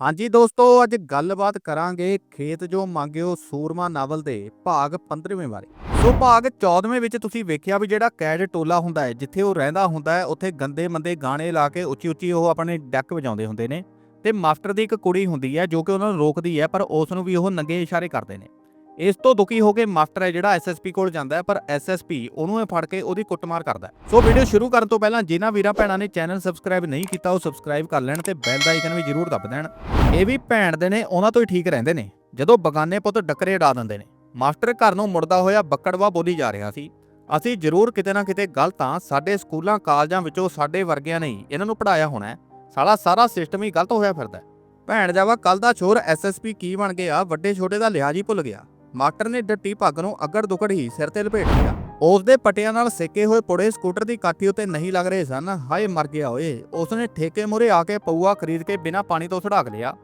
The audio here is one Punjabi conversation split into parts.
ਹਾਂਜੀ ਦੋਸਤੋ, ਅੱਜ ਗੱਲਬਾਤ ਕਰਾਂਗੇ ਖੇਤ ਜੋ ਮੰਗਿਓ ਸੂਰਮਾ ਨਾਵਲ ਦੇ ਭਾਗ 15ਵੇਂ ਬਾਰੇ। ਸੋ ਭਾਗ 14ਵੇਂ ਵਿੱਚ ਤੁਸੀਂ ਵੇਖਿਆ ਵੀ ਜਿਹੜਾ ਕੈਡ ਟੋਲਾ ਹੁੰਦਾ ਹੈ, ਜਿੱਥੇ ਉਹ ਰਹਿੰਦਾ ਹੁੰਦਾ ਹੈ, ਉੱਥੇ ਗੰਦੇ ਮੰਦੇ ਗਾਣੇ ਲਾ ਕੇ ਉੱਚੀ ਉੱਚੀ ਉਹ ਆਪਣੇ ਡੈਕ ਵਜਾਉਂਦੇ ਹੁੰਦੇ ਨੇ ਤੇ ਮਾਸਟਰ ਦੀ ਇੱਕ ਕੁੜੀ ਹੁੰਦੀ ਹੈ ਜੋ ਕਿ ਉਹਨਾਂ ਨੂੰ ਰੋਕਦੀ ਹੈ, ਪਰ ਉਸ ਨੂੰ ਵੀ ਉਹ ਨੰਗੇ ਇਸ਼ਾਰੇ ਕਰਦੇ ਨੇ। ਇਸ ਤੋਂ ਦੁਖੀ ਹੋ ਕੇ ਮਾਸਟਰ ਹੈ ਜਿਹੜਾ ਐਸਐਸਪੀ ਕੋਲ ਜਾਂਦਾ ਹੈ, ਪਰ ਐਸਐਸਪੀ ਉਹਨੂੰ ਇਹ ਫੜ ਕੇ ਉਹਦੀ ਕੁੱਟਮਾਰ ਕਰਦਾ ਹੈ। ਸੋ ਵੀਡੀਓ ਸ਼ੁਰੂ ਕਰਨ ਤੋਂ ਪਹਿਲਾਂ ਜਿਨ੍ਹਾਂ ਵੀਰਾਂ ਭੈਣਾਂ ਨੇ ਚੈਨਲ ਸਬਸਕ੍ਰਾਈਬ ਨਹੀਂ ਕੀਤਾ, ਉਹ ਸਬਸਕ੍ਰਾਈਬ ਕਰ ਲੈਣ ਤੇ ਬੈਲ ਦਾ ਆਈਕਨ ਵੀ ਜ਼ਰੂਰ ਦਬ ਦੇਣ। ਇਹ ਵੀ ਭੈਣ ਦੇ ਨੇ, ਉਹਨਾਂ ਤੋਂ ਹੀ ਠੀਕ ਰਹਿੰਦੇ ਨੇ। ਜਦੋਂ ਬਗਾਨੇ ਪੁੱਤ ਡੱਕਰੇ ਉਡਾ ਦਿੰਦੇ ਨੇ। ਮਾਸਟਰ ਘਰ ਨੂੰ ਮੁੜਦਾ ਹੋਇਆ ਬੱਕੜਵਾ ਬੋਲੀ ਜਾ ਰਿਹਾ ਸੀ। ਅਸੀਂ ਜ਼ਰੂਰ ਕਿਤੇ ਨਾ ਕਿਤੇ ਗਲਤ ਹਾਂ ਸਾਡੇ ਸਕੂਲਾਂ, ਕਾਲਜਾਂ ਵਿੱਚੋਂ ਸਾਡੇ ਵਰਗਿਆਂ ਨੇ ਇਹਨਾਂ ਨੂੰ ਪੜਾਇਆ ਹੋਣਾ ਹੈ। ਸਾਲਾ ਸਾਰਾ ਸਿਸਟਮ ਹੀ ਗਲਤ ਹੋਇਆ ਫਿਰਦਾ ਭੈਣ ਜਾਵਾ ਕੱਲ ਦਾ ਚੋਰ ਐਸਐਸਪੀ ਕੀ ਬਣ ਗਿਆ, ਵੱਡੇ ਛੋਟੇ ਦਾ ਲਿਹਾਜ਼ ਹੀ ਭੁੱਲ ਗਿਆ। ਮਾਸਟਰ ਨੇ ਡੱਟੀ ਪੱਗ ਨੂੰ ਅੱਗੜ ਦੁਕੜ ਹੀ ਸਿਰ ਤੇ ਲਪੇਟ ਲਿਆ। ਉਸ ਦੇ ਪਟਿਆਂ ਨਾਲ ਸੇਕੇ ਹੋਏ ਪੁੜੇ ਸਕੂਟਰ ਦੀ ਕਾਠੀ ਉੱਤੇ ਨਹੀਂ ਲੱਗ ਰਹੇ ਸਨ। ਹਾਏ, ਮਰ ਗਿਆ ਓਏ। ਉਸਨੇ ਠੇਕੇ ਮੂਹਰੇ ਆ ਕੇ ਪਊਆ ਖਰੀਦ ਕੇ ਬਿਨਾਂ ਪਾਣੀ ਤੋਂ ਛੜਾਕ ਲਿਆ।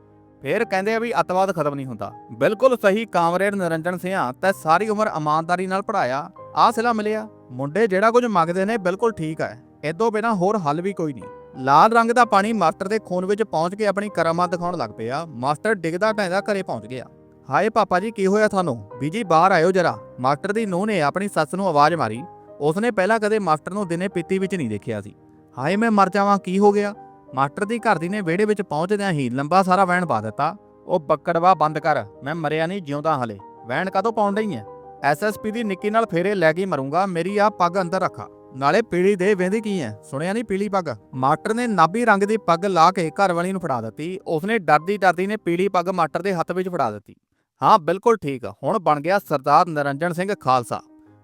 ਫੇਰ ਕਹਿੰਦੇ ਆ ਵੀ ਅੱਤਵਾਦ ਖਤਮ ਨਹੀਂ ਹੁੰਦਾ। ਬਿਲਕੁਲ ਸਹੀ, ਕਾਮਰੇਡ ਨਿਰੰਜਨ ਸਿੰਘਾਂ ਤੈ ਸਾਰੀ ਉਮਰ ਇਮਾਨਦਾਰੀ ਨਾਲ ਪੜਾਇਆ ਆਹ ਸਿਲਾ ਮਿਲਿਆ। ਮੁੰਡੇ ਜਿਹੜਾ ਕੁਝ ਮੰਗਦੇ ਨੇ ਬਿਲਕੁਲ ਠੀਕ ਹੈ। ਇਦੋਂ ਬਿਨਾ ਹੋਰ ਹੱਲ ਵੀ ਕੋਈ ਨਹੀਂ। ਲਾਲ ਰੰਗ ਦਾ ਪਾਣੀ ਮਾਸਟਰ ਦੇ ਖੂਨ ਵਿੱਚ ਪਹੁੰਚ ਕੇ ਆਪਣੀ ਕਰਾਮਾਤ ਦਿਖਾਉਣ ਲੱਗ ਪਿਆ। ਮਾਸਟਰ ਡਿੱਗਦਾ ਢੈਂਦਾ ਘਰੇ ਪਹੁੰਚ ਗਿਆ। ਹਾਏ ਪਾਪਾ ਜੀ, ਕੀ ਹੋਇਆ ਤੁਹਾਨੂੰ? ਬੀਜੀ, ਬਾਹਰ ਆਇਓ ਜਰਾ। ਮਾਸਟਰ ਦੀ ਨੂੰਹ ਨੇ ਆਪਣੀ ਸੱਸ ਨੂੰ ਆਵਾਜ਼ ਮਾਰੀ। ਉਸਨੇ ਪਹਿਲਾਂ ਕਦੇ ਮਾਸਟਰ ਨੂੰ ਦਿਨੇ ਪੀਤੀ ਵਿੱਚ ਨਹੀਂ ਦੇਖਿਆ ਸੀ। ਹਾਏ, ਮੈਂ ਮਰ ਜਾਵਾਂ, ਕੀ ਹੋ ਗਿਆ? ਮਾਸਟਰ ਦੀ ਘਰ ਦੀ ਨੇ ਵਿਹੜੇ ਵਿੱਚ ਪਹੁੰਚਦਿਆਂ ਹੀ ਲੰਬਾ ਸਾਰਾ ਵਹਿਣ ਪਾ ਦਿੱਤਾ। ਉਹ ਬੱਕੜਵਾ ਬੰਦ ਕਰ, ਮੈਂ ਮਰਿਆ ਨਹੀਂ ਜਿਉਂਦਾ ਹਲੇ। ਵਹਿਣ ਕਦੋਂ ਪਾਉਣ ਡਈ ਐ? ਐਸਐਸਪੀ ਦੀ ਨਿੱਕੀ ਨਾਲ ਫੇਰੇ ਲੈ ਕੇ ਮਰੂੰਗਾ, ਮੇਰੀ ਆ ਪੱਗ ਅੰਦਰ ਰੱਖਾ। ਨਾਲੇ ਪੀਲੀ ਦੇ ਵੇਂਦੀ ਕੀ ਐ? ਸੁਣਿਆ ਨਹੀਂ ਪੀਲੀ ਪੱਗ? ਮਾਸਟਰ ਨੇ ਨਾਭੀ ਰੰਗ ਦੀ ਪੱਗ ਲਾ ਕੇ ਘਰ ਵਾਲੀ ਨੂੰ ਫੜਾ ਦਿੱਤੀ। ਉਸਨੇ ਡਰਦੀ ਡਰਦੀ ਨੇ ਪੀਲੀ ਪੱਗ ਮਾਸਟਰ ਦੇ ਹੱਥ ਵਿੱਚ ਫੜਾ ਦਿੱਤੀ। ਹਾਂ, ਬਿਲਕੁਲ ਠੀਕ। ਹੁਣ ਬਣ ਗਿਆ ਸਰਦਾਰ ਨਰਿੰਜਨ ਸਿੰਘ ਖਾਲਸਾ।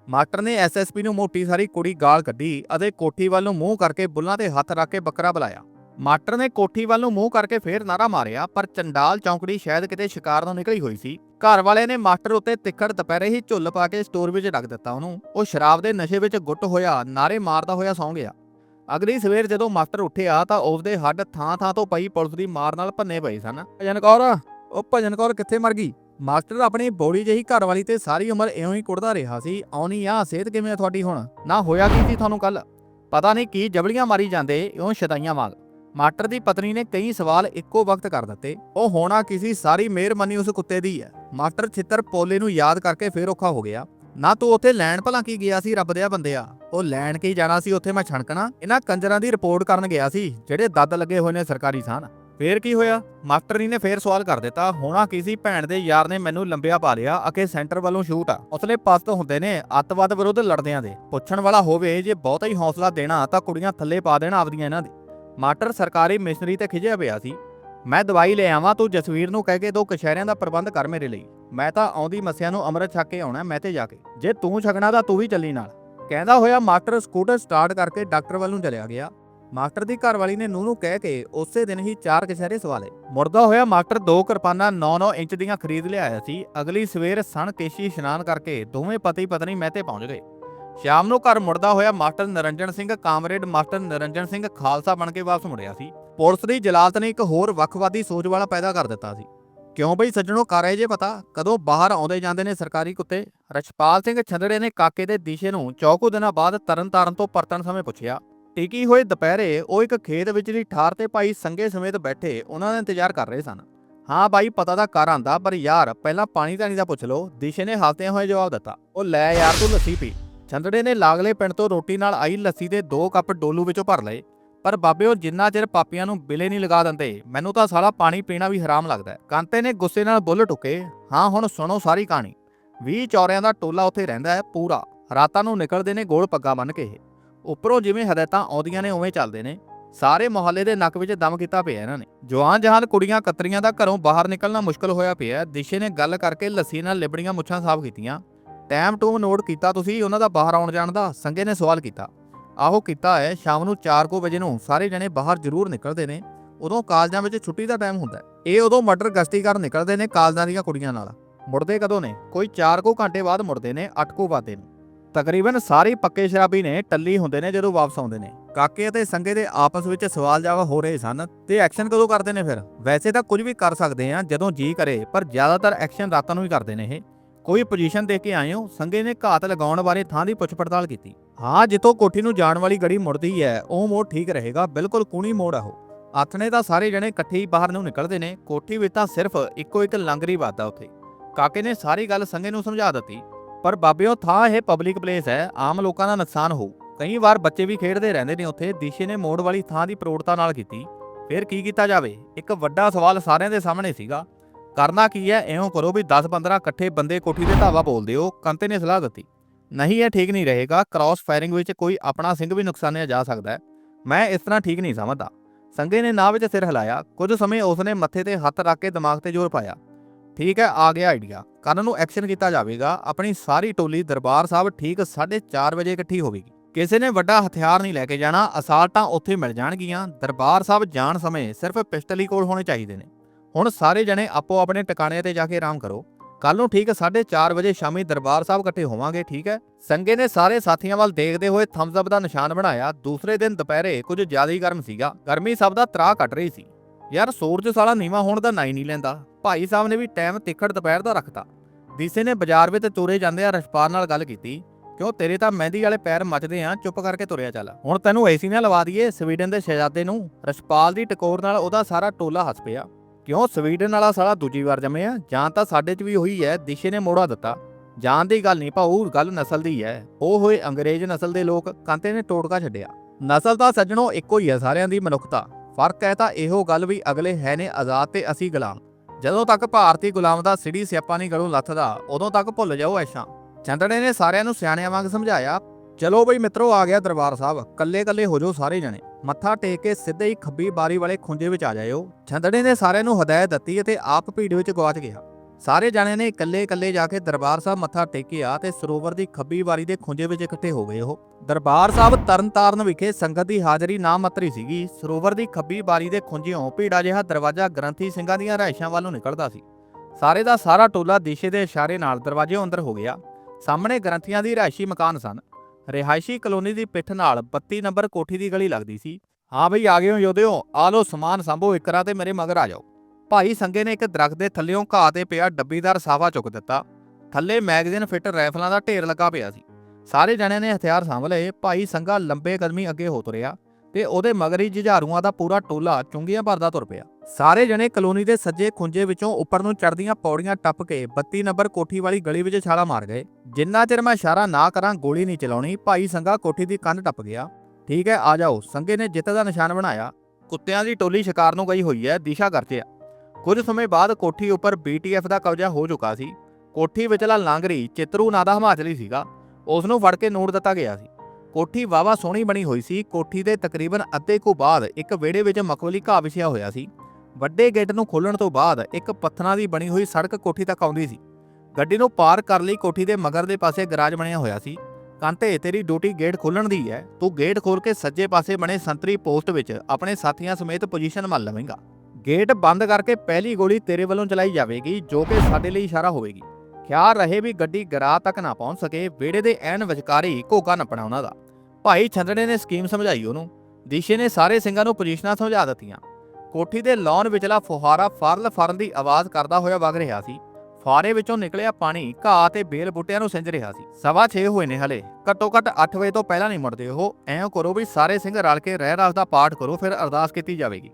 ਮਾਸਟਰ ਨੇ ਐਸਐਸਪੀ ਨੂੰ ਮੋਟੀ ਸਾਰੀ ਕੁੜੀ ਗਾਲ ਕੱਢੀ ਅਤੇ ਕੋਠੀ ਵੱਲ ਨੂੰ ਮੂੰਹ ਕਰਕੇ ਬੁੱਲਾਂ ਤੇ ਹੱਥ ਰੱਖ ਕੇ ਬੱਕਰਾ ਬੁਲਾਇਆ। ਮਾਸਟਰ ਨੇ ਕੋਠੀ ਵੱਲ ਨੂੰ ਮੂੰਹ ਕਰਕੇ ਫੇਰ ਨਾਰਾ ਮਾਰਿਆ, ਪਰ ਚੰਡਾਲ ਚੌਂਕੜੀ ਸ਼ਾਇਦ ਕਿਤੇ ਸ਼ਿਕਾਰ ਤੋਂ ਨਿਕਲੀ ਹੋਈ ਸੀ। ਘਰ ਵਾਲੇ ਨੇ ਮਾਸਟਰ ਉੱਤੇ ਤਿੱਖੜ ਦੁਪਹਿਰੇ ਹੀ ਝੁੱਲ ਪਾ ਕੇ ਸਟੋਰ ਵਿੱਚ ਰੱਖ ਦਿੱਤਾ ਉਹਨੂੰ। ਉਹ ਸ਼ਰਾਬ ਦੇ ਨਸ਼ੇ ਵਿੱਚ ਗੁੱਟ ਹੋਇਆ ਨਾਰੇ ਮਾਰਦਾ ਹੋਇਆ ਸੌਂ ਗਿਆ। ਅਗਲੀ ਸਵੇਰ ਜਦੋਂ ਮਾਸਟਰ ਉੱਠਿਆ ਤਾਂ ਉਸਦੇ ਹੱਡ ਥਾਂ ਥਾਂ ਤੋਂ ਪਈ ਪੁਲਿਸ ਦੀ ਮਾਰ ਨਾਲ ਭੰਨੇ ਪਏ ਸਨ। ਭਜਨ ਕੌਰ, ਉਹ ਭਜਨ ਕੌਰ ਕਿੱਥੇ ਮਰ ਗਈ? ਮਾਸਟਰ ਆਪਣੀ ਬੋੜੀ ਜਿਹੀ ਘਰ ਵਾਲੀ ਤੇ ਸਾਰੀ ਉਮਰ ਇਉਂ ਹੀ ਕੁੜਦਾ ਰਿਹਾ ਸੀ, ਆਉਣੀ ਆ, ਸਿਹਤ ਕਿਵੇਂ ਆ ਤੁਹਾਡੀ ਹੁਣ? ਨਾ ਹੋਇਆ ਕੀ ਸੀ ਤੁਹਾਨੂੰ ਕੱਲ ਪਤਾ ਨਹੀਂ ਕੀ ਜਬਲੀਆਂ ਮਾਰੀ ਜਾਂਦੇ, ਇਉਂ ਸ਼ਦਾਈਆਂ ਵਾਂਗ। ਮਾਸਟਰ ਦੀ ਪਤਨੀ ਨੇ ਕਈ ਸਵਾਲ ਇੱਕੋ ਵਕਤ ਕਰ ਦਿੱਤੇ, ਉਹ ਹੋਣਾ ਕਿਸੇ ਸਾਰੀ ਮਿਹਰਬਾਨੀ ਉਸ ਕੁੱਤੇ ਦੀ ਹੈ ਮਾਸਟਰ ਛਿੱਤਰ ਪੋਲੇ ਨੂੰ ਯਾਦ ਕਰਕੇ ਫੇਰ ਔਖਾ ਹੋ ਗਿਆ। ਨਾ ਤੂੰ ਉੱਥੇ ਲੈਣ ਭਲਾ ਕੀ ਗਿਆ ਸੀ, ਰੱਬ ਦਿਆ ਬੰਦਿਆ? ਉਹ ਲੈਣ ਕੇ ਜਾਣਾ ਸੀ, ਉੱਥੇ ਮੈਂ ਛਣਕਣਾ? ਇਹਨਾਂ ਕੰਜਰਾਂ ਦੀ ਰਿਪੋਰਟ ਕਰਨ ਗਿਆ ਸੀ, ਜਿਹੜੇ ਦੱਦ ਲੱਗੇ ਹੋਏ ਨੇ ਸਰਕਾਰੀ ਥਾਂ ਫੇਰ ਕੀ ਹੋਇਆ? ਮਾਸਟਰ ਨੇ ਫੇਰ ਸਵਾਲ ਕਰ ਦਿੱਤਾ, ਹੋਣਾ ਕੀ ਸੀ? ਭੈਣ ਦੇ ਯਾਰ ਨੇ ਮੈਨੂੰ ਲੰਬਿਆ ਪਾ ਲਿਆ, ਅਕੇ ਸੈਂਟਰ ਵੱਲੋਂ ਸ਼ੂਟ ਆ। ਉਸਲੇ ਪਸਤ ਹੁੰਦੇ ਨੇ ਅੱਤਵਾਦ ਵਿਰੁੱਧ ਲੜਦਿਆਂ ਦੇ। ਪੁੱਛਣ ਵਾਲਾ ਹੋਵੇ, ਜੇ ਬਹੁਤਾ ਹੀ ਹੌਸਲਾ ਦੇਣਾ, ਤਾਂ ਕੁੜੀਆਂ ਥੱਲੇ ਪਾ ਦੇਣਾ ਆਪਦੀਆਂ ਇਹਨਾਂ ਦੇ। ਮਾਟਰ ਸਰਕਾਰੀ ਮਿਸ਼ਨਰੀ ਤੇ ਖਿਜਿਆ ਪਿਆ ਸੀ, ਮੈਂ ਦਵਾਈ ਲੈ ਆਵਾਂ, ਤੂੰ ਜਸਵੀਰ ਨੂੰ ਕਹਿ ਕੇ ਦੋ ਕਸ਼ਹਿਰਿਆਂ ਦਾ ਪ੍ਰਬੰਧ ਕਰ ਮੇਰੇ ਲਈ। ਮੈਂ ਤਾਂ ਆਉਂਦੀ ਮਸਿਆ ਨੂੰ ਅੰਮ੍ਰਿਤ ਛਕ ਕੇ ਆਉਣਾ, ਮੈਂ ਤੇ ਜਾ ਕੇ। ਜੇ ਤੂੰ ਛਕਣਾ ਤਾਂ ਤੂੰ ਵੀ ਚੱਲੀ ਨਾਲ। ਕਹਿੰਦਾ ਹੋਇਆ ਮਾਸਟਰ ਸਕੂਟਰ ਸਟਾਰਟ ਕਰਕੇ ਡਾਕਟਰ ਵੱਲ ਨੂੰ ਚਲਿਆ ਗਿਆ। ਮਾਸਟਰ ਦੀ ਘਰਵਾਲੀ ਨੇ ਨੂੰ ਨੂੰ ਕਹਿ ਕੇ ਉਸੇ ਦਿਨ ਹੀ ਚਾਰ ਕਸ਼ਹਿਰੇ ਸਵਾਲੇ। ਮੁਰਦਾ ਹੋਇਆ ਮਾਸਟਰ ਦੋ ਕਿਰਪਾਨਾਂ 9-9 ਇੰਚ ਦੀਆਂ ਖਰੀਦ ਲਿਆਇਆ ਸੀ। ਅਗਲੀ ਸਵੇਰ ਸਣ ਕੇਸ਼ੀ ਇਸ਼ਨਾਨ ਕਰਕੇ ਦੋਵੇਂ ਪਤੀ ਪਤਨੀ ਮਹਿਤੇ ਪਹੁੰਚ ਗਏ। ਸ਼ਾਮ ਨੂੰ ਘਰ ਮੁੜਦਾ ਹੋਇਆ master Niranjan Singh comrade master Niranjan Singh Khalsa ਬਣ ਕੇ ਵਾਪਸ ਮੁੜਿਆ ਸੀ। ਪੁਲਿਸ ਦੀ ਜਲਾਲਤ ਨੇ ਇੱਕ ਹੋਰ ਵੱਖਵਾਦੀ ਸੋਚ ਵਾਲਾ ਪੈਦਾ ਕਰ ਦਿੱਤਾ ਸੀ। ਕਿਉਂ ਬਈ ਸੱਜਣੋ, ਕਰੇ ਜੇ ਪਤਾ, ਕਦੋਂ ਬਾਹਰ ਆਉਂਦੇ ਜਾਂਦੇ ਨੇ ਸਰਕਾਰੀ ਕੁੱਤੇ? ਰਛਪਾਲ ਸਿੰਘ ਛੰਦੜੇ ਨੇ ਕਾਕੇ ਦੇ ਦਿਸ਼ੇ ਨੂੰ ਚੌਕੂ ਦਿਨਾਂ ਬਾਅਦ ਤਰਨਤਾਰਨ ਤੋਂ ਪਰਤਣ ਸਮੇਂ ਪੁੱਛਿਆ। ਟਿਕੀ ਹੋਏ ਦੁਪਹਿਰੇ ਉਹ ਇੱਕ ਖੇਤ ਵਿਚਲੀ ਠਾਰ ਤੇ ਭਾਈ ਸੰਗੇ ਸਮੇਤ ਬੈਠੇ ਉਹਨਾਂ ਦਾ ਇੰਤਜ਼ਾਰ ਕਰ ਰਹੇ ਸਨ। ਹਾਂ ਬਾਈ ਪਤਾ ਤਾਂ ਕਰ ਆਂਦਾ, ਪਰ ਯਾਰ, ਪਹਿਲਾਂ ਪਾਣੀ ਧਾਣੀ ਦਾ ਪੁੱਛ ਲਓ। ਦਿਸ਼ੇ ਨੇ ਹੱਸਦਿਆਂ ਹੋਏ ਜਵਾਬ ਦਿੱਤਾ। ਉਹ ਲੈ ਯਾਰ, ਤੂੰ ਲੱਸੀ ਪੀ। ਚੰਦੜੇ ਨੇ ਲਾਗਲੇ ਪਿੰਡ ਤੋਂ ਰੋਟੀ ਨਾਲ ਆਈ ਲੱਸੀ ਦੇ ਦੋ ਕੱਪ ਡੋਲੂ ਵਿੱਚੋਂ ਭਰ ਲਏ। ਪਰ ਬਾਬੇ, ਉਹ ਜਿੰਨਾ ਚਿਰ ਪਾਪੀਆਂ ਨੂੰ ਬਿਲੇ ਨਹੀਂ ਲਗਾ ਦਿੰਦੇ, ਮੈਨੂੰ ਤਾਂ ਸਾਲਾ ਪਾਣੀ ਪੀਣਾ ਵੀ ਹਰਾਮ ਲੱਗਦਾ ਕਾਂਤੇ ਨੇ ਗੁੱਸੇ ਨਾਲ ਬੁੱਲ ਟੁਕੇ, ਹਾਂ, ਹੁਣ ਸੁਣੋ ਸਾਰੀ ਕਹਾਣੀ। 20 ਚੌਰਿਆਂ ਦਾ ਟੋਲਾ ਉੱਥੇ ਰਹਿੰਦਾ ਹੈ ਪੂਰਾ। ਰਾਤਾਂ ਨੂੰ ਨਿਕਲਦੇ ਨੇ ਗੋਲ ਪੱਗਾ ਬੰਨ ਕੇ ਉੱਪਰੋਂ ਜਿਵੇਂ ਹਦਾਇਤਾਂ ਆਉਂਦੀਆਂ ਨੇ, ਉਵੇਂ ਚੱਲਦੇ ਨੇ। ਸਾਰੇ ਮੁਹੱਲੇ ਦੇ ਨੱਕ ਵਿੱਚ ਦਮ ਕੀਤਾ ਪਿਆ ਇਹਨਾਂ ਨੇ। ਜਵਾਨ ਜਹਾਨ ਕੁੜੀਆਂ ਕਤਰੀਆਂ ਦਾ ਘਰੋਂ ਬਾਹਰ ਨਿਕਲਣਾ ਮੁਸ਼ਕਲ ਹੋਇਆ ਪਿਆ। ਦਿਸ਼ੇ ਨੇ ਗੱਲ ਕਰਕੇ ਲੱਸੀ ਨਾਲ ਲਿਬੜੀਆਂ ਮੁੱਛਾਂ ਸਾਫ਼ ਕੀਤੀਆਂ। ਟਾਈਮ ਟੂਮ ਨੋਟ ਕੀਤਾ ਤੁਸੀਂ, ਉਹਨਾਂ ਦਾ ਬਾਹਰ ਆਉਣ ਜਾਣ ਦਾ? ਸੰਗੇ ਨੇ ਸਵਾਲ ਕੀਤਾ। ਆਹੋ ਕੀਤਾ ਹੈ, ਸ਼ਾਮ ਨੂੰ 4:00 ਵਜੇ ਨੂੰ ਸਾਰੇ ਜਣੇ ਬਾਹਰ ਜ਼ਰੂਰ ਨਿਕਲਦੇ ਨੇ। ਉਦੋਂ ਕਾਲਜਾਂ ਵਿੱਚ ਛੁੱਟੀ ਦਾ ਟਾਈਮ ਹੁੰਦਾ ਇਹ ਉਦੋਂ ਮਰਡਰ ਗਸ਼ਤੀ ਕਰਨ ਨਿਕਲਦੇ ਨੇ ਕਾਲਜਾਂ ਦੀਆਂ ਕੁੜੀਆਂ ਨਾਲ। ਮੁੜਦੇ ਕਦੋਂ ਨੇ? ਕੋਈ 4 ਘੰਟੇ ਬਾਅਦ ਮੁੜਦੇ ਨੇ 8 ਕੁ ਵਜੇ ਨੇ। ਤਕਰੀਬਨ ਸਾਰੇ ਪੱਕੇ ਸ਼ਰਾਬੀ ਨੇ ਟੱਲੀ ਹੁੰਦੇ ਨੇ ਜਦੋਂ ਵਾਪਸ ਆਉਂਦੇ ਨੇ। ਕਾਕੇ ਅਤੇ ਸੰਗੇ ਦੇ ਆਪਸ ਵਿੱਚ ਸਵਾਲ ਜਵਾਬ ਹੋ ਰਹੇ ਸਨ ਤੇ ਐਕਸ਼ਨ ਕਦੋਂ ਕਰਦੇ ਨੇ ਫਿਰ? ਵੈਸੇ ਤਾਂ ਕੁਝ ਵੀ ਕਰ ਸਕਦੇ ਆ ਜਦੋਂ ਜੀ ਕਰੇ, ਪਰ ਜ਼ਿਆਦਾਤਰ ਐਕਸ਼ਨ ਰਾਤਾਂ ਨੂੰ ਹੀ ਕਰਦੇ ਨੇ ਇਹ। ਕੋਈ ਪੋਜੀਸ਼ਨ ਦੇ ਕੇ ਆਏ ਹੋ, ਸੰਗੇ ਨੇ ਘਾਤ ਲਗਾਉਣ ਬਾਰੇ ਥਾਂ ਦੀ ਪੁੱਛ ਪੜਤਾਲ ਕੀਤੀ। ਹਾਂ, ਜਿੱਥੋਂ ਕੋਠੀ ਨੂੰ ਜਾਣ ਵਾਲੀ ਗੜੀ ਮੁੜਦੀ ਹੈ, ਉਹ ਮੋੜ ਠੀਕ ਰਹੇਗਾ, ਬਿਲਕੁਲ ਕੂਣੀ ਮੋੜ ਆ ਉਹ। ਆਥਣੇ ਤਾਂ ਸਾਰੇ ਜਣੇ ਇਕੱਠੇ ਹੀ ਬਾਹਰ ਨੂੰ ਨਿਕਲਦੇ ਨੇ, ਕੋਠੀ ਵਿੱਚ ਤਾਂ ਸਿਰਫ ਇੱਕੋ ਇੱਕ ਲੰਗਰੀ ਵੱਜਦਾ ਉੱਥੇ। ਕਾਕੇ ਨੇ ਸਾਰੀ ਗੱਲ ਸੰਗੇ ਨੂੰ ਸਮਝਾ ਦਿੱਤੀ। ਪਰ ਬਾਬਿਓ, ਥਾਂ ਇਹ ਪਬਲਿਕ ਪਲੇਸ ਹੈ, ਆਮ ਲੋਕਾਂ ਦਾ ਨੁਕਸਾਨ ਹੋਊ। ਕਈ ਵਾਰ ਬੱਚੇ ਵੀ ਖੇਡਦੇ ਰਹਿੰਦੇ ਨੇ ਉੱਥੇ, ਦਿਸ਼ੇ ਨੇ ਮੋੜ ਵਾਲੀ ਥਾਂ ਦੀ ਪ੍ਰੋੜਤਾ ਨਾਲ ਕੀਤੀ। ਫਿਰ ਕੀ ਕੀਤਾ ਜਾਵੇ? ਇੱਕ ਵੱਡਾ ਸਵਾਲ ਸਾਰਿਆਂ ਦੇ ਸਾਹਮਣੇ ਸੀਗਾ। ਕਰਨਾ ਕੀ ਹੈ? ਐਵੇਂ ਕਰੋ ਵੀ 10-15 ਇਕੱਠੇ ਬੰਦੇ ਕੋਠੀ ਦੇ ਧਾਵਾ ਬੋਲਦੇ ਹੋ ਕੰਤੇ ਨੇ ਸਲਾਹ ਦਿੱਤੀ। ਨਹੀਂ, ਇਹ ਠੀਕ ਨਹੀਂ ਰਹੇਗਾ। ਕ੍ਰਾਸ ਫਾਇਰਿੰਗ ਵਿੱਚ ਕੋਈ ਆਪਣਾ ਸਿੰਘ ਵੀ ਨੁਕਸਾਨਿਆ ਜਾ ਸਕਦਾ ਹੈ। ਮੈਂ ਇਸ ਤਰ੍ਹਾਂ ਠੀਕ ਨਹੀਂ ਸਮਝਦਾ। ਸੰਗੇ ਨੇ ਨਾ ਵਿੱਚ ਸਿਰ ਹਿਲਾਇਆ। ਕੁਝ ਸਮੇਂ ਉਸਨੇ ਮੱਥੇ ਤੇ ਹੱਥ ਰੱਖ ਕੇ ਦਿਮਾਗ ਤੇ ਜ਼ੋਰ ਪਾਇਆ। ਠੀਕ ਹੈ, ਆ ਗਿਆ ਆਈਡੀਆ ਕਰਨ ਨੂੰ ਐਕਸ਼ਨ ਕੀਤਾ ਜਾਵੇਗਾ। ਆਪਣੀ ਸਾਰੀ ਟੋਲੀ ਦਰਬਾਰ ਸਾਹਿਬ ਠੀਕ 4:30 ਵਜੇ ਇਕੱਠੀ ਹੋਵੇਗੀ। ਕਿਸੇ ਨੇ ਵੱਡਾ ਹਥਿਆਰ ਨਹੀਂ ਲੈ ਕੇ ਜਾਣਾ ਅਸਾਲਟਾਂ ਉੱਥੇ ਮਿਲ ਜਾਣਗੀਆਂ। ਦਰਬਾਰ ਸਾਹਿਬ ਜਾਣ ਸਮੇਂ ਸਿਰਫ ਪਿਸਟਲ ਹੀ ਕੋਲ ਹੋਣੇ ਚਾਹੀਦੇ ਨੇ। ਹੁਣ ਸਾਰੇ ਜਣੇ ਆਪੋ ਆਪਣੇ ਟਿਕਾਣੇ ਤੇ ਜਾ ਕੇ ਆਰਾਮ ਕਰੋ। ਕੱਲ ਨੂੰ ਠੀਕ 4:30 ਵਜੇ ਸ਼ਾਮੀ ਦਰਬਾਰ ਸਾਹਿਬ ਇਕੱਠੇ ਹੋਵਾਂਗੇ, ਠੀਕ ਹੈ? ਸੰਗੇ ਨੇ ਸਾਰੇ ਸਾਥੀਆਂ ਵੱਲ ਦੇਖਦੇ ਹੋਏ ਥੰਬਸ ਅਪ ਦਾ ਨਿਸ਼ਾਨ ਬਣਾਇਆ। ਦੂਸਰੇ ਦਿਨ ਦੁਪਹਿਰੇ ਕੁਝ ਜ਼ਿਆਦਾ ਹੀ ਗਰਮ ਸੀਗਾ। ਗਰਮੀ ਸਭ ਦਾ ਤਰਾਹ ਕੱਟ ਰਹੀ ਸੀ। ਯਾਰ ਸੂਰਜ ਸਾਲਾ ਨੀਵਾ ਹੋਣ ਦਾ ਨਾਂ ਹੀ ਨਹੀਂ ਲੈਂਦਾ। ਭਾਈ ਸਾਹਿਬ ਨੇ ਵੀ ਟਾਈਮ ਤਿੱਖੜ ਦੁਪਹਿਰ ਦਾ ਰੱਖਤਾ। ਦੀਸੇ ਨੇ ਬਾਜ਼ਾਰ ਵਿੱਚ ਤੁਰੇ ਜਾਂਦੇ ਆ ਰਸ਼ਪਾਲ ਨਾਲ ਗੱਲ ਕੀਤੀ, ਕਿਉਂ ਤੇਰੇ ਤਾਂ ਮਹਿੰਦੀ ਵਾਲੇ ਪੈਰ ਮੱਚਦੇ ਆ, ਚੁੱਪ ਕਰਕੇ ਤੁਰਿਆ ਚੱਲ। ਹੁਣ ਤੈਨੂੰ ਏਸੀ ਨਾਲ ਲਵਾ ਦਈਏ, ਸਵੀਡਨ ਦੇ ਸ਼ਹਿਜ਼ਾਦੇ ਨੂੰ। ਰਸ਼ਪਾਲ ਦੀ ਟਕੋਰ ਨਾਲ ਉਹਦਾ ਸਾਰਾ ਟੋਲਾ ਹੱਸ ਪਿਆ। ਕਿਉਂ ਸਵੀਡਨ ਵਾਲਾ ਸਾਲਾ ਦੂਜੀ ਵਾਰ ਜੰਮਿਆ? ਜਾਂ ਤਾਂ ਸਾਡੇ 'ਚ ਵੀ ਹੋਈ ਹੈ ਦਿਸ਼ੇ ਨੇ ਮੋੜਾ ਦਿੱਤਾ। ਜਾਨ ਦੀ ਗੱਲ ਨਹੀਂ ਭਾਊ ਗੱਲ ਨਸਲ ਦੀ ਹੈ ਉਹ ਹੋਏ ਅੰਗਰੇਜ਼ ਨਸਲ ਦੇ ਲੋਕ ਕਾਂਤੇ ਨੇ ਟੋਟਕਾ ਛੱਡਿਆ। ਨਸਲ ਤਾਂ ਸੱਜਣੋ ਇੱਕੋ ਹੀ ਹੈ ਸਾਰਿਆਂ ਦੀ ਮਨੁੱਖਤਾ। ਫ਼ਰਕ ਹੈ ਤਾਂ ਇਹੋ ਗੱਲ ਵੀ ਅਗਲੇ ਹੈ ਨੇ ਆਜ਼ਾਦ ਤੇ ਅਸੀਂ ਗੁਲਾਮ। ਜਦੋਂ ਤੱਕ ਭਾਰਤੀ ਗੁਲਾਮ ਦਾ ਸਿੜੀ ਸਿਆਪਾ ਨਹੀਂ ਗਲੋਂ ਲੱਥਦਾ, ਉਦੋਂ ਤੱਕ ਭੁੱਲ ਜਾਓ ਐਸ਼ਾਂ ਚੰਦੜੇ ਨੇ ਸਾਰਿਆਂ ਨੂੰ ਸਿਆਣਿਆਂ ਵਾਂਗ ਸਮਝਾਇਆ, ਚਲੋ ਬਈ ਮਿੱਤਰੋ, ਆ ਗਿਆ ਦਰਬਾਰ ਸਾਹਿਬ। ਕੱਲੇ ਕੱਲੇ ਹੋ ਜਾਓ ਸਾਰੇ ਜਣੇ। ਮੱਥਾ ਟੇਕ ਕੇ ਸਿੱਧੇ ਹੀ ਖੱਬੀ ਬਾਰੀ ਵਾਲੇ ਖੁੰਝੇ ਵਿੱਚ ਆ ਜਾਇਓ। ਚੰਦੜੇ ਨੇ ਸਾਰਿਆਂ ਨੂੰ ਹਦਾਇਤ ਦਿੱਤੀ ਅਤੇ ਆਪ ਭੀੜ ਵਿੱਚ ਗਵਾਚ ਗਿਆ। ਸਾਰੇ ਜਣੇ ਨੇ ਇਕੱਲੇ ਇਕੱਲੇ ਜਾ ਕੇ ਦਰਬਾਰ ਸਾਹਿਬ ਮੱਥਾ ਟੇਕਿਆ ਤੇ ਸਰੋਵਰ ਦੀ ਖੱਬੀ ਵਾਰੀ ਦੇ ਖੁੰਝੇ ਵਿੱਚ ਇਕੱਠੇ ਹੋ ਗਏ ਉਹ। ਦਰਬਾਰ ਸਾਹਿਬ ਤਰਨਤਾਰਨ ਵਿਖੇ ਸੰਗਤ ਦੀ ਹਾਜ਼ਰੀ ਨਾ ਮਤਰੀ ਸੀਗੀ। ਸਰੋਵਰ ਦੀ ਖੱਬੀ ਵਾਰੀ ਦੇ ਖੁੰਝਿਓਂ ਭੀੜਾ ਜਿਹਾ ਦਰਵਾਜ਼ਾ ਗ੍ਰੰਥੀ ਸਿੰਘਾਂ ਦੀਆਂ ਰਹਿਸ਼ਾਂ ਵੱਲੋਂ ਨਿਕਲਦਾ ਸੀ। ਸਾਰੇ ਦਾ ਸਾਰਾ ਟੋਲਾ ਦਿਸ਼ੇ ਦੇ ਇਸ਼ਾਰੇ ਨਾਲ ਦਰਵਾਜ਼ੇ ਅੰਦਰ ਹੋ ਗਿਆ। ਸਾਹਮਣੇ ਗ੍ਰੰਥੀਆਂ ਦੀ ਰਿਹਾਇਸ਼ੀ ਮਕਾਨ ਸਨ। ਰਿਹਾਇਸ਼ੀ ਕਲੋਨੀ ਦੀ ਪਿੱਠ ਨਾਲ 32 ਨੰਬਰ ਕੋਠੀ ਦੀ ਗਲੀ ਲੱਗਦੀ ਸੀ। ਹਾਂ ਬਈ, ਆ ਗਏ ਹੋ ਯੋਧਿਓ। ਆ ਲੋ ਸਮਾਨ ਸੰਭੋ, ਇਕਰਾ ਤੇ ਮੇਰੇ ਮਗਰ ਆ ਜਾਓ। ਭਾਈ ਸੰਗੇ ਨੇ ਇੱਕ ਦਰਖਤ ਦੇ ਥੱਲੇੋਂ ਘਾਹ ਤੇ ਪਿਆ ਡੱਬੀਦਾਰ ਸਾਵਾ ਚੁੱਕ ਦਿੱਤਾ। ਥੱਲੇ ਮੈਗਜ਼ੀਨ ਫਿੱਟ ਰਾਈਫਲਾਂ ਦਾ ਢੇਰ ਲੱਗਾ ਪਿਆ ਸੀ। ਸਾਰੇ ਜਣਿਆਂ ਨੇ ਹਥਿਆਰ ਸਾਂਭ ਲਏ, ਭਾਈ ਸੰਗਾ ਲੰਬੇ ਕਦਮੀ ਅੱਗੇ ਹੋ ਤੁਰਿਆ ਤੇ ਉਹਦੇ ਮਗਰ ਹੀ ਜੁਝਾਰੂਆਂ ਦਾ ਪੂਰਾ ਟੋਲਾ ਚੁੰਗੀਆਂ ਭਰਦਾ ਤੁਰ ਪਿਆ। ਸਾਰੇ ਜਣੇ ਕਲੋਨੀ ਦੇ ਸੱਜੇ ਖੁੰਝੇ ਵਿੱਚੋਂ ਉੱਪਰ ਨੂੰ ਚੜਦੀਆਂ ਪੌੜੀਆਂ ਟੱਪ ਕੇ 32 ਨੰਬਰ ਕੋਠੀ ਵਾਲੀ ਗਲੀ ਵਿੱਚ ਛਾਲਾ ਮਾਰ ਗਏ। ਜਿੰਨਾ ਚਿਰ ਮੈਂ ਇਸ਼ਾਰਾ ਨਾ ਕਰਾਂ, ਗੋਲੀ ਨਹੀਂ ਚਲਾਉਣੀ, ਭਾਈ ਸੰਗਾ ਕੋਠੀ ਦੀ ਕੰਧ ਟੱਪ ਗਿਆ। ਠੀਕ ਹੈ, ਆ ਜਾਓ। ਸੰਗੇ ਨੇ ਜਿੱਤ ਦਾ ਨਿਸ਼ਾਨ ਬਣਾਇਆ। ਕੁੱਤਿਆਂ ਦੀ ਟੋਲੀ ਸ਼ਿਕਾਰ ਨੂੰ ਗਈ ਹੋਈ ਹੈ, ਦਿਸ਼ਾ ਕਰਤੇ ਕੁਝ ਸਮੇਂ ਬਾਅਦ ਕੋਠੀ ਉੱਪਰ ਬੀਟੀਐਫ ਦਾ ਕਬਜ਼ਾ ਹੋ ਚੁੱਕਾ ਸੀ। ਕੋਠੀ ਵਿਚਲਾ ਲਾਂਗਰੀ ਚਿੱਤਰੂ ਨਾਂ ਦਾ ਹਿਮਾਚਲੀ ਸੀਗਾ। ਉਸ ਨੂੰ ਫੜ ਕੇ ਨੋਟ ਦਿੱਤਾ ਗਿਆ ਸੀ। ਕੋਠੀ ਵਾਵਾ ਸੋਹਣੀ ਬਣੀ ਹੋਈ ਸੀ। ਕੋਠੀ ਦੇ ਤਕਰੀਬਨ ਅੱਧੇ ਕੁ ਬਾਅਦ ਇੱਕ ਵਿਹੜੇ ਵਿੱਚ ਮਖਮਲੀ ਘਾਹ ਵਿਛਿਆ ਹੋਇਆ ਸੀ। ਵੱਡੇ ਗੇਟ ਨੂੰ ਖੋਲਣ ਤੋਂ ਬਾਅਦ ਇੱਕ ਪੱਥਰਾਂ ਦੀ ਬਣੀ ਹੋਈ ਸੜਕ ਕੋਠੀ ਤੱਕ ਆਉਂਦੀ ਸੀ। ਗੱਡੀ ਨੂੰ ਪਾਰ ਕਰ ਲਈ ਕੋਠੀ ਦੇ ਮਗਰ ਦੇ ਪਾਸੇ ਗਰਾਜ ਬਣਿਆ ਹੋਇਆ ਸੀ। ਕਾਂਤੇ ਤੇਰੀ ਡਿਊਟੀ ਗੇਟ ਖੋਲਣ ਦੀ ਹੈ। ਤੂੰ ਗੇਟ ਖੋਲ ਕੇ ਸੱਜੇ ਪਾਸੇ ਬਣੇ ਸੰਤਰੀ ਪੋਸਟ ਵਿੱਚ ਆਪਣੇ ਸਾਥੀਆਂ ਸਮੇਤ ਪੋਜੀਸ਼ਨ ਮੰਨ ਲਵੇਂਗਾ। ਗੇਟ ਬੰਦ ਕਰਕੇ ਪਹਿਲੀ ਗੋਲੀ ਤੇਰੇ ਵੱਲੋਂ ਚਲਾਈ ਜਾਵੇਗੀ, ਜੋ ਕਿ ਸਾਡੇ ਲਈ ਇਸ਼ਾਰਾ ਹੋਵੇਗੀ। ਖਿਆਲ ਰਹੇ ਵੀ ਗੱਡੀ ਗਰਾ ਤੱਕ ਨਾ ਪਹੁੰਚ ਸਕੇ, ਵਿਹੜੇ ਦੇ ਐਨ ਵਿਚਕਾਰੇ ਹੀ ਘੋਗਾ ਨੱਪਣਾ ਉਹਨਾਂ ਦਾ। ਭਾਈ ਛੰਦੜੇ ਨੇ ਸਕੀਮ ਸਮਝਾਈ ਉਹਨੂੰ। ਦਿਸ਼ੇ ਨੇ ਸਾਰੇ ਸਿੰਘਾਂ ਨੂੰ ਪੋਜੀਸ਼ਨਾਂ ਸਮਝਾ ਦਿੱਤੀਆਂ। ਕੋਠੀ ਦੇ ਲੌਨ ਵਿਚਲਾ ਫੁਹਾਰਾ ਫਰਲ ਫਰਨ ਦੀ ਆਵਾਜ਼ ਕਰਦਾ ਹੋਇਆ ਵਗ ਰਿਹਾ ਸੀ। ਫਾਰੇ ਵਿੱਚੋਂ ਨਿਕਲਿਆ ਪਾਣੀ, ਘਾਹ ਤੇ ਬੇਲ ਬੂਟਿਆਂ ਨੂੰ ਸਿੰਜ ਰਿਹਾ ਸੀ। ਸਵਾ 6 ਹੋਏ ਨੇ ਹਲੇ। ਘੱਟੋ ਘੱਟ 8 ਵਜੇ ਤੋਂ ਪਹਿਲਾਂ ਨਹੀਂ ਮੁੜਦੇ ਉਹ। ਐਂ ਕਰੋ ਵੀ ਸਾਰੇ ਸਿੰਘ ਰਲ ਕੇ ਰਹਿ ਰਾਸ ਦਾ ਪਾਠ ਕਰੋ, ਫਿਰ ਅਰਦਾਸ ਕੀਤੀ ਜਾਵੇਗੀ।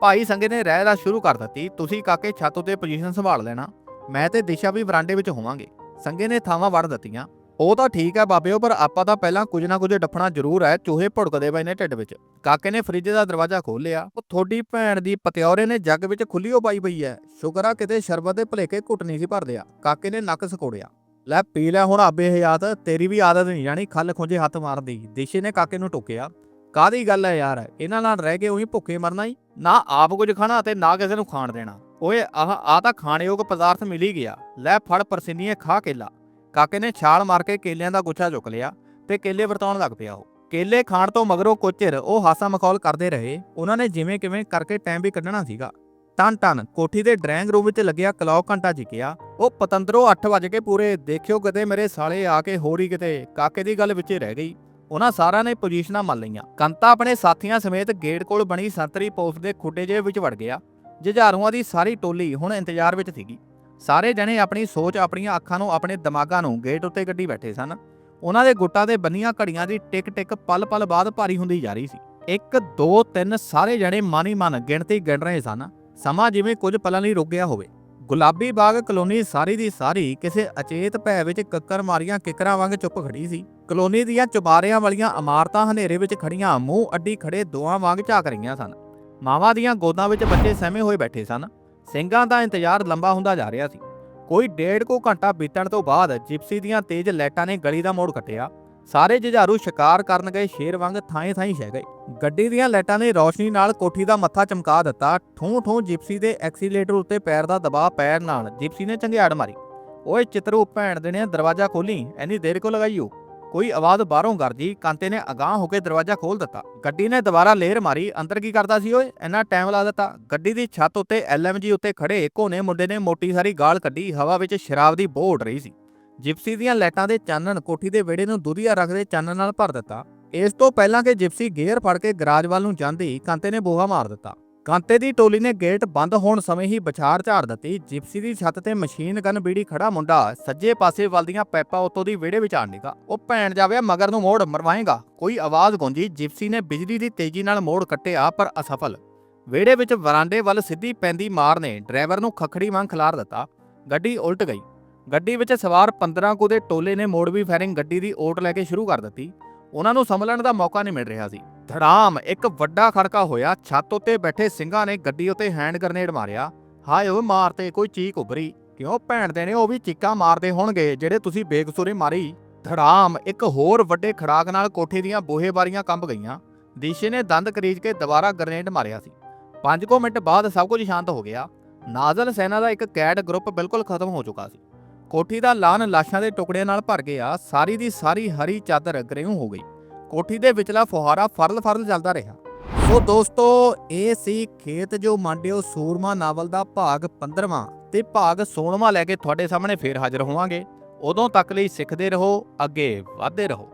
ਭਾਈ ਸੰਗੇ ਨੇ ਰਹਿ ਦਾ ਸ਼ੁਰੂ ਕਰ ਦਿੱਤੀ। ਤੁਸੀਂ ਕਾਕੇ ਛੱਤ ਉੱਤੇ ਪੋਜੀਸ਼ਨ ਸੰਭਾਲ ਲੈਣਾ। ਮੈਂ ਤੇ ਦਿਸ਼ਾ ਵੀ ਵਰਾਂਡੇ ਵਿੱਚ ਹੋਵਾਂਗੇ। ਸੰਗੇ ਨੇ ਥਾਵਾਂ ਵੜ ਦਿੱਤੀਆਂ। ਉਹ ਤਾਂ ਠੀਕ ਹੈ ਬਾਬਿਓ ਪਰ ਆਪਾਂ ਤਾਂ ਪਹਿਲਾਂ ਕੁਝ ਨਾ ਕੁਝ ਡੱਫਣਾ ਜ਼ਰੂਰ ਹੈ, ਚੂਹੇ ਭੁੜਕਦੇ ਪਏ ਨੇ ਢਿੱਡ ਵਿੱਚ। ਕਾਕੇ ਨੇ ਫ੍ਰਿਜ ਦਾ ਦਰਵਾਜ਼ਾ ਖੋਲ ਲਿਆ ਉਹ ਥੋੜੀ ਭੈਣ ਦੀ ਪਤਿਔਰੇ ਨੇ ਜੱਗ ਵਿੱਚ ਖੁੱਲੀਓ ਪਾਈ ਪਈ ਹੈ। ਸ਼ੁਕਰ ਆ ਕਿਤੇ ਸ਼ਰਬਤ ਦੇ ਭਲੇਕੇ ਘੁੱਟ ਨਹੀਂ ਸੀ ਭਰਦਿਆ ਕਾਕੇ ਨੇ ਨੱਕ ਸਕੋੜਿਆ। ਲੈ ਪੀ ਲੈ ਹੁਣ ਆਬੇ ਹਯਾਤ ਤੇਰੀ ਵੀ ਆਦਤ ਨਹੀਂ ਜਾਣੀ ਖੱਲ ਖੁੰਝੇ ਹੱਥ ਮਾਰਦੀ। ਦਿਸ਼ੇ ਨੇ ਕਾਕੇ ਨੂੰ ਟੋਕਿਆ। ਕਾਦੀ ਗੱਲ ਹੈ ਯਾਰ? ਇਹਨਾਂ ਨਾਲ ਰਹਿ ਕੇ ਉਹੀ ਭੁੱਖੇ ਮਰਨਾ ਹੀ ਨਾ ਆਪ ਕੁਝ ਖਾਣਾ ਤੇ ਨਾ ਕਿਸੇ ਨੂੰ ਖਾਣ ਦੇਣਾ। ਓਏ, ਆਹ ਆ ਤਾਂ ਖਾਣਯੋਗ ਪਦਾਰਥ ਮਿਲ ਹੀ ਗਿਆ। ਲੈ ਫੜ ਪਰਸੀਨੀਏ, ਖਾ ਕੇਲਾ। ਕਾਕੇ ਨੇ ਛਾਲ ਮਾਰ ਕੇ ਕੇਲਿਆਂ ਦਾ ਗੁੱਛਾ ਚੁੱਕ ਲਿਆ ਤੇ ਕੇਲੇ ਵਰਤਾਉਣ ਲੱਗ ਪਿਆ ਉਹ। ਕੇਲੇ ਖਾਣ ਤੋਂ ਮਗਰੋਂ ਕੁਝ ਚਿਰ ਉਹ ਹਾਸਾ ਮਖੌਲ ਕਰਦੇ ਰਹੇ। ਉਹਨਾਂ ਨੇ ਜਿਵੇਂ ਕਿਵੇਂ ਕਰਕੇ ਟਾਈਮ ਵੀ ਕੱਢਣਾ ਸੀਗਾ। ਟਨ ਟਨ ਕੋਠੀ ਦੇ ਡਰਾਇੰਗ ਰੂਮ ਵਿੱਚ ਲੱਗਿਆ ਕਲੌਕ ਘੰਟਾ ਜਿਕਿਆ। ਉਹ ਪਤੰਦਰੋਂ 8 ਵਜ ਕੇ ਪੂਰੇ। ਦੇਖਿਓ ਕਿਤੇ ਮੇਰੇ ਸਾਲੇ ਆ ਕੇ ਹੋਰ ਹੀ ਕਿਤੇ। ਕਾਕੇ ਦੀ ਗੱਲ ਵਿੱਚੇ ਰਹਿ ਗਈ। ਉਹਨਾਂ ਸਾਰਿਆਂ ਨੇ ਪੋਜੀਸ਼ਨਾਂ ਮੰਨ ਲਈਆਂ। ਕੰਤਾ ਆਪਣੇ ਸਾਥੀਆਂ ਸਮੇਤ ਗੇਟ ਕੋਲ ਬਣੀ ਸੰਤਰੀ ਪੋਸਟ ਦੇ ਖੁੱਡੇ ਜੇ ਵਿੱਚ ਵੜ ਗਿਆ। ਜੁਝਾਰੂਆਂ ਦੀ ਸਾਰੀ ਟੋਲੀ ਹੁਣ ਇੰਤਜ਼ਾਰ ਵਿੱਚ ਸੀਗੀ। ਸਾਰੇ ਜਣੇ ਆਪਣੀ ਸੋਚ ਆਪਣੀਆਂ ਅੱਖਾਂ ਨੂੰ ਆਪਣੇ ਦਿਮਾਗਾਂ ਨੂੰ ਗੇਟ ਉੱਤੇ ਗੱਡੀ ਬੈਠੇ ਸਨ। ਉਹਨਾਂ ਦੇ ਗੁੱਟਾਂ ਦੇ ਬੰਨੀਆਂ ਘੜੀਆਂ ਦੀ ਟਿਕ ਟਿਕ ਪਲ ਪਲ ਬਾਅਦ ਭਾਰੀ ਹੁੰਦੀ ਜਾ ਰਹੀ ਸੀ। 1 2 3 ਸਾਰੇ ਜਣੇ ਮਾਨੀ ਮਨ ਗਿਣਤੀ ਗਿਣ ਰਹੇ ਸਨ। ਸਮਾਂ ਜਿਵੇਂ ਕੁਝ ਪਲਾਂ ਲਈ ਰੁਕ ਗਿਆ ਹੋਵੇ। ਗੁਲਾਬੀ ਬਾਗ ਕਲੋਨੀ ਸਾਰੀ ਦੀ ਸਾਰੀ ਕਿਸੇ ਅਚੇਤ ਭੈ ਵਿੱਚ ਕੱਕਰ ਮਾਰੀਆਂ ਕਿਕਰਾਂ ਵਾਂਗ ਚੁੱਪ ਖੜੀ ਸੀ। ਕਲੋਨੀ ਦੀਆਂ ਚੁਬਾਰਿਆਂ ਵਾਲੀਆਂ ਇਮਾਰਤਾਂ ਹਨੇਰੇ ਵਿੱਚ ਖੜੀਆਂ, ਮੂੰਹ ਅੱਡੀ ਖੜੇ ਦੋਆਂ ਵਾਂਗ ਝਾਕ ਰਹੀਆਂ ਸਨ। ਮਾਵਾਂ ਦੀਆਂ ਗੋਦਾਂ ਵਿੱਚ ਬੱਚੇ ਸਹਿਮੇ ਹੋਏ ਬੈਠੇ ਸਨ। ਸਿੰਘਾਂ ਦਾ ਇੰਤਜ਼ਾਰ ਲੰਬਾ ਹੁੰਦਾ ਜਾ ਰਿਹਾ ਸੀ। ਕੋਈ ਡੇਢ ਕੋ ਘੰਟਾ ਬੀਤਣ ਤੋਂ ਬਾਅਦ ਜਿਪਸੀ ਦੀਆਂ ਤੇਜ਼ ਲਾਈਟਾਂ ਨੇ ਗਲੀ ਦਾ ਮੋੜ ਕੱਟਿਆ। ਸਾਰੇ ਜੁਝਾਰੂ ਸ਼ਿਕਾਰ ਕਰਨ ਗਏ ਸ਼ੇਰ ਵਾਂਗ ਥਾਂ ਥਾਂ ਛਹਿ ਗਏ। ਗੱਡੀ ਦੀਆਂ ਲਾਈਟਾਂ ਨੇ ਰੌਸ਼ਨੀ ਨਾਲ ਕੋਠੀ ਦਾ ਮੱਥਾ ਚਮਕਾ ਦਿੱਤਾ। ਠੂੰ ਠੂੰ ਜਿਪਸੀ ਦੇ ਐਕਸੀਲੇਟਰ ਉੱਤੇ ਪੈਰ ਦਾ ਦਬਾਅ ਪੈਰ ਨਾਲ ਜਿਪਸੀ ਨੇ ਚੰਗਿਆੜ ਮਾਰੀ। ਓਏ ਚਿੱਤਰੂ, ਭੈਣ ਦੇ ਨੇ ਦਰਵਾਜ਼ਾ ਖੋਲੀ ਐਨੀ ਦੇਰ ਕੋ ਲਗਾਈਓ ਕੋਈ ਆਵਾਜ਼ ਬਾਹਰੋਂ ਗਰਜੀ, ਕਾਂਤੇ ਨੇ ਅਗਾਹ ਹੋ ਕੇ ਦਰਵਾਜ਼ਾ ਖੋਲ ਦਿੱਤਾ। ਗੱਡੀ ਨੇ ਦੁਬਾਰਾ ਲੇਰ ਮਾਰੀ, ਅੰਦਰ ਕੀ ਕਰਦਾ ਸੀ ਓਏ? ਇੰਨਾ ਟਾਈਮ ਲਾ ਦਿੱਤਾ। ਗੱਡੀ ਦੀ ਛੱਤ ਉੱਤੇ ਐਲਐਮਜੀ ਉੱਤੇ ਖੜੇ ਕੋਨੇ ਮੁੰਡੇ ਨੇ ਮੋਟੀ ਸਾਰੀ ਗਾਲ ਕੱਢੀ, ਹਵਾ ਵਿੱਚ ਸ਼ਰਾਬ ਦੀ ਬੋਹ ਉੱਡ ਰਹੀ ਸੀ। ਜਿਪਸੀ ਦੀਆਂ ਲਾਈਟਾਂ ਦੇ ਚਾਨਣ ਕੋਠੀ ਦੇ ਵਿਹੜੇ ਨੂੰ ਦੁਧੀਆ ਰੱਖਦੇ ਚਾਨਣ ਨਾਲ ਭਰ ਦਿੱਤਾ। ਇਸ ਤੋਂ ਪਹਿਲਾਂ ਕਿ ਜਿਪਸੀ ਗੇਅਰ ਫੜ ਕੇ ਗਰਾਜ ਵੱਲ ਨੂੰ ਜਾਂਦੀ, ਕਾਂਤੇ ਨੇ ਬੋਹਾ ਮਾਰ ਦਿੱਤਾ। ਕਾਂਤੇ ਦੀ ਟੋਲੀ ਨੇ ਗੇਟ ਬੰਦ ਹੋਣ ਸਮੇਂ ਹੀ ਵਿਚਾਰ ਝਾੜ ਦਿੱਤੀ। ਜਿਪਸੀ ਦੀ ਛੱਤ ਤੇ ਮਸ਼ੀਨ ਗਨ ਬੀੜੀ ਖੜਾ ਮੁੰਡਾ ਸੱਜੇ ਪਾਸੇ ਵੱਲ ਦੀਆਂ ਪੈਪਾਂ ਉੱਤੋਂ ਦੀ ਵਿਹੜੇ ਵਿੱਚ ਆਣ ਨਿਕਾ ਉਹ ਭੈਣ ਜਾਵੇ ਮਗਰ ਨੂੰ ਮੋੜ ਮਰਵਾਏਗਾ। ਕੋਈ ਆਵਾਜ਼ ਗੂੰਜੀ, ਜਿਪਸੀ ਨੇ ਬਿਜਲੀ ਦੀ ਤੇਜ਼ੀ ਨਾਲ ਮੋੜ ਕੱਟਿਆ ਪਰ ਅਸਫਲ। ਵਿਹੜੇ ਵਿੱਚ ਵਰਾਂਡੇ ਵੱਲ ਸਿੱਧੀ ਪੈਂਦੀ ਮਾਰ ਨੇ ਡਰਾਈਵਰ ਨੂੰ ਖਖੜੀ ਵਾਂਗ ਖਿਲਾਰ ਦਿੱਤਾ। ਗੱਡੀ ਉਲਟ ਗਈ। ਗੱਡੀ ਵਿੱਚ ਸਵਾਰ 15 ਕੁ ਦੇ ਟੋਲੇ ਨੇ ਮੋੜ ਵੀ ਫਾਇਰਿੰਗ ਗੱਡੀ ਦੀ ਓਟ ਲੈ ਕੇ ਸ਼ੁਰੂ ਕਰ ਦਿੱਤੀ। ਉਹਨਾਂ ਨੂੰ ਸੰਭਲਣ ਦਾ ਮੌਕਾ ਨਹੀਂ ਮਿਲ ਰਿਹਾ ਸੀ। ਧੜਾਮ, ਇੱਕ ਵੱਡਾ ਖੜਕਾ ਹੋਇਆ। ਛੱਤ ਉੱਤੇ ਬੈਠੇ ਸਿੰਘਾਂ ਨੇ ਗੱਡੀ ਉੱਤੇ ਹੈਂਡ ਗ੍ਰਨੇਡ ਮਾਰਿਆ। ਹਾਏ ਓਏ ਮਾਰਤੇ ਕੋਈ ਚੀਕ ਉੱਭਰੀ। ਕਿਉਂ ਭੈਣ ਦੇ ਨੇ ਉਹ ਵੀ ਚੀਕਾਂ ਮਾਰਦੇ ਹੋਣਗੇ, ਜਿਹੜੇ ਤੁਸੀਂ ਬੇਕਸੂਰੇ ਮਾਰੀ? ਧੜਾਮ, ਇੱਕ ਹੋਰ ਵੱਡੇ ਖੜਾਕ ਨਾਲ ਕੋਠੇ ਦੀਆਂ ਬੋਹੇ ਬਾਰੀਆਂ ਕੰਬ ਗਈਆਂ। ਦੀਸ਼ੇ ਨੇ ਦੰਦ ਕਰੀਜ ਕੇ ਦੁਬਾਰਾ ਗ੍ਰਨੇਡ ਮਾਰਿਆ ਸੀ। 5 ਮਿੰਟ ਬਾਅਦ ਸਭ ਕੁਝ ਸ਼ਾਂਤ ਹੋ ਗਿਆ। ਨਾਜ਼ਲ ਸੈਨਾ ਦਾ ਇੱਕ ਕੈਡ ਗਰੁੱਪ ਬਿਲਕੁਲ ਖਤਮ ਹੋ ਚੁੱਕਾ ਸੀ। ਕੋਠੀ ਦਾ ਲਾਨ ਲਾਸ਼ਾਂ ਦੇ ਟੁਕੜਿਆਂ ਨਾਲ ਭਰ ਗਿਆ। ਸਾਰੀ ਦੀ ਸਾਰੀ ਹਰੀ ਚਾਦਰ ਗਰੇਉ ਹੋ ਗਈ। ਕੋਠੀ ਦੇ ਵਿਚਲਾ ਫੁਹਾਰਾ ਫਰਲ ਫਰਲ ਚੱਲਦਾ ਰਿਹਾ। ਸੋ ਦੋਸਤੋ, ਇਹ ਸੀ ਖੇਤ ਜੋ ਮੰਡਿਓ ਸੂਰਮਾ ਨਾਵਲ ਦਾ ਭਾਗ 15ਵਾਂ ਤੇ ਭਾਗ 16ਵਾਂ ਲੈ ਕੇ ਤੁਹਾਡੇ ਸਾਹਮਣੇ ਫੇਰ ਹਾਜ਼ਰ ਹੋਵਾਂਗੇ। ਉਦੋਂ ਤੱਕ ਲਈ ਸਿੱਖਦੇ ਰਹੋ, ਅੱਗੇ ਵਧਦੇ ਰਹੋ।